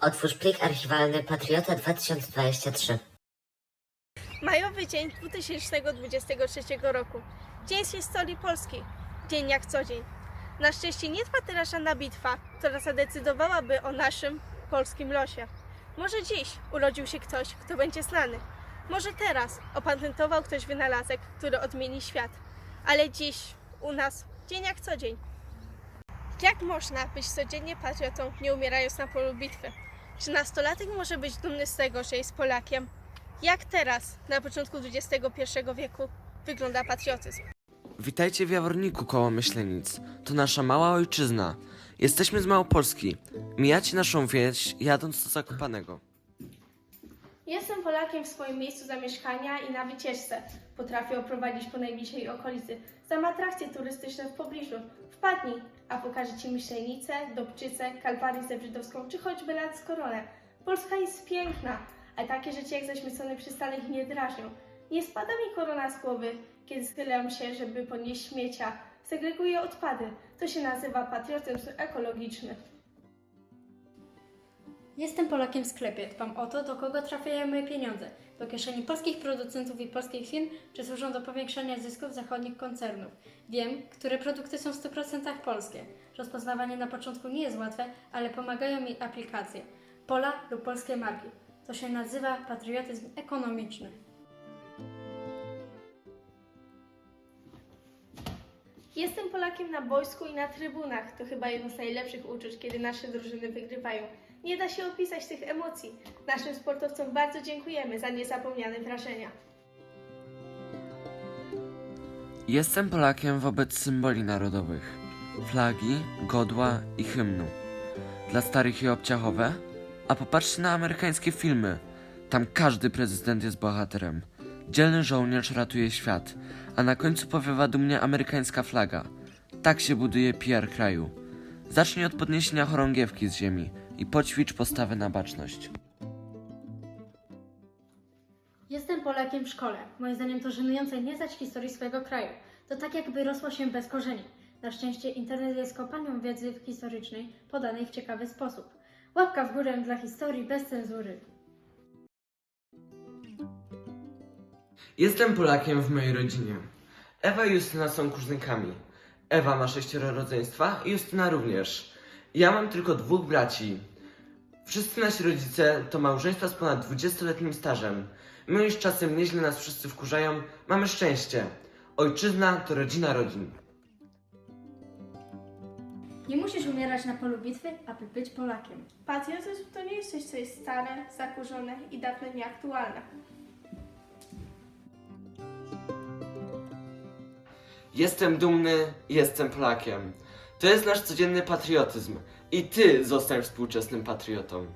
Otwórz plik archiwalny Patriota 2023. Majowy dzień 2023 roku. Dzień z historii Polski. Dzień jak co dzień. Na szczęście nie trwa teraz żadna bitwa, która zadecydowałaby o naszym polskim losie. Może dziś urodził się ktoś, kto będzie znany. Może teraz opatentował ktoś wynalazek, który odmieni świat. Ale dziś u nas dzień jak co dzień. Jak można być codziennie patriotą, nie umierając na polu bitwy? Czy nastolatek może być dumny z tego, że jest Polakiem? Jak teraz, na początku XXI wieku, wygląda patriotyzm? Witajcie w Jaworniku koło Myślenic. To nasza mała ojczyzna. Jesteśmy z Małopolski. Mijacie naszą wieś, jadąc do Zakopanego. Jestem Polakiem w swoim miejscu zamieszkania i na wycieczce. Potrafię oprowadzić po najbliższej okolicy. Znam atrakcje turystyczne w pobliżu. Wpadnij, a pokażę Ci Myślenicę, Dobczycę, Kalwarię Zewrzydowską czy choćby Lanskoronę. Polska jest piękna, a takie rzeczy jak zaśmiecony przystanek nie drażnią. Nie spada mi korona z głowy, kiedy schylam się, żeby podnieść śmiecia. Segreguję odpady. To się nazywa patriotyzm ekologiczny. Jestem Polakiem w sklepie. Dbam o to, do kogo trafiają moje pieniądze. Do kieszeni polskich producentów i polskich firm, czy służą do powiększania zysków zachodnich koncernów. Wiem, które produkty są w 100% polskie. Rozpoznawanie na początku nie jest łatwe, ale pomagają mi aplikacje. Pola lub polskie marki. To się nazywa patriotyzm ekonomiczny. Jestem Polakiem na boisku i na trybunach. To chyba jedno z najlepszych uczuć, kiedy nasze drużyny wygrywają. Nie da się opisać tych emocji. Naszym sportowcom bardzo dziękujemy za niezapomniane wrażenia. Jestem Polakiem wobec symboli narodowych. Flagi, godła i hymnu. Dla starych i obciachowe? A popatrzcie na amerykańskie filmy. Tam każdy prezydent jest bohaterem. Dzielny żołnierz ratuje świat, a na końcu powiewa dumnie amerykańska flaga. Tak się buduje PR kraju. Zacznij od podniesienia chorągiewki z ziemi i poćwicz postawę na baczność. Jestem Polakiem w szkole. Moim zdaniem to żenujące nie znać historii swojego kraju. To tak jakby rosło się bez korzeni. Na szczęście internet jest kopalnią wiedzy historycznej podanej w ciekawy sposób. Łapka w górę dla historii bez cenzury. Jestem Polakiem w mojej rodzinie. Ewa i Justyna są kuzynkami. Ewa ma sześcioro rodzeństwa i Justyna również. Ja mam tylko dwóch braci. Wszyscy nasi rodzice to małżeństwa z ponad 20-letnim stażem. My już czasem nieźle nas wszyscy wkurzają, mamy szczęście. Ojczyzna to rodzina rodzin. Nie musisz umierać na polu bitwy, aby być Polakiem. Patriotyzm to nie jest coś, co jest stare, zakurzone i dawno nieaktualne. Jestem dumny, jestem Polakiem. To jest nasz codzienny patriotyzm. I ty zostań współczesnym patriotą.